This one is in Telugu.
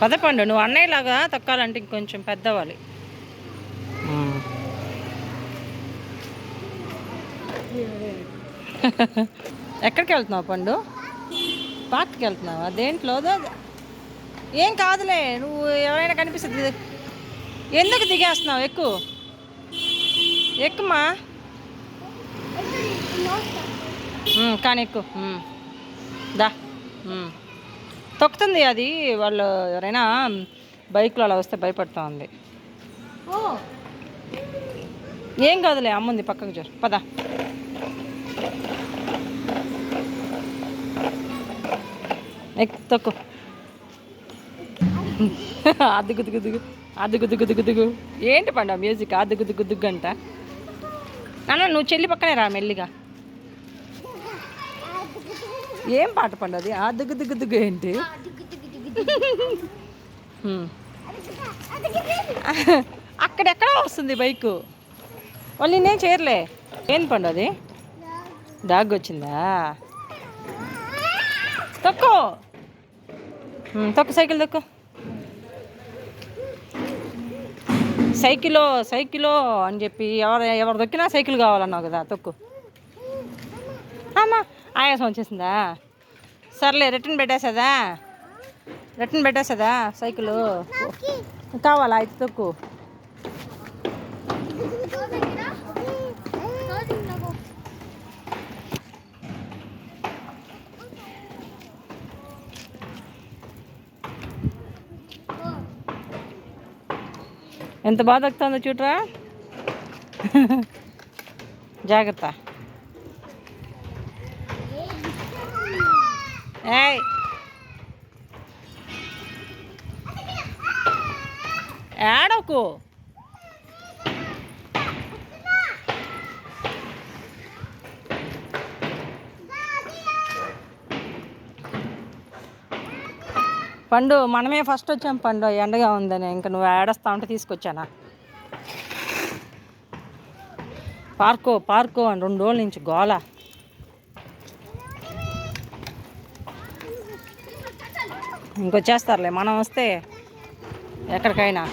పదపండు నువ్వు అన్నయ్యలాగా తొక్కాలంటే ఇంకొంచెం పెద్దవాలి. ఎక్కడికి వెళ్తున్నావు పండు? పార్క్కి వెళ్తున్నావా? దేంట్లో? ఏం కాదులే నువ్వు ఎవరైనా కనిపిస్తుంది ఎందుకు దిగేస్తున్నావు ఎక్కువ ఎక్కుమా? కానీ ఎక్కువ. దా. తొక్కుతుంది అది. వాళ్ళు ఎవరైనా బైక్లో అలా వస్తే భయపడుతూ ఉంది. ఏం కాదులే అమ్ముంది పక్కకు చూడు పద. తొక్కు. అద్దుగు దుగు దుగు అద్దుగు దుగు దుగు దుగు ఏంటి పండు ఆ మ్యూజిక్? అద్దుగు దుగు దుగ్గు అంట. నాన్న నువ్వు చెల్లి పక్కనే రా మెల్లిగా. ఏం పాట పండు అది? ఆ దుగ్గు దుగ్గు దుగ్గు ఏంటి. అక్కడెక్కడ వస్తుంది బైకు? వాళ్ళు నిన్నేం చేయర్లే ఏం పండు అది? డాగ్ వచ్చిందా? తొక్కు. ఉమ్, తొక్కు సైకిల్ తొక్కు. సైకిలో సైకిలో అని చెప్పి ఎవరు ఎవరు దొక్కినా సైకిల్ కావాలన్నావు కదా తొక్కు. అమ్మా. ఆయాసం వచ్చేసిందా సర్లే రిటర్న్ పెట్టేసేదా? రిటర్న్ పెట్టేసేదా సైకిలు? కావాలా? అయితే తొక్కు. ఎంత బాధ వస్తుందో చూడరా? జాగ్రత్త. ఏయ్. ఏడకు. పండు మనమే ఫస్ట్ వచ్చాం పండు. ఎండగా ఉందని ఇంకా నువ్వు ఏడస్తా ఉంటే తీసుకొచ్చానా? పార్కో పార్కో అని రెండు రోజుల నుంచి గోల. ఇంకొచ్చేస్తారులే. మనం వస్తే ఎక్కడికైనా.